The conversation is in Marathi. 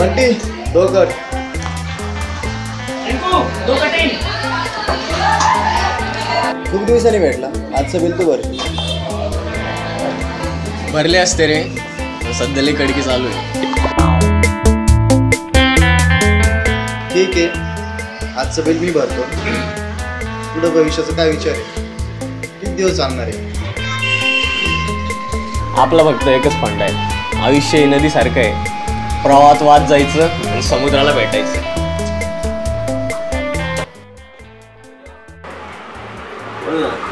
बंटी दो कट. खूप दिवसांनी भेटला. आजचं बिल तू भर. भरले असते रे. सध्याला कडकी चालू आहे. ठीक आहे. आजचं बिल मी भरतो. पुढं भविष्याचा काय विचार आहे? किती दिवस चालणार आहे? आपला फक्त एकच फंड आहे. आयुष्य हे नदीसारखं आहे. प्रवाहात वाद जायचं आणि समुद्राला भेटायचं. बोल ना.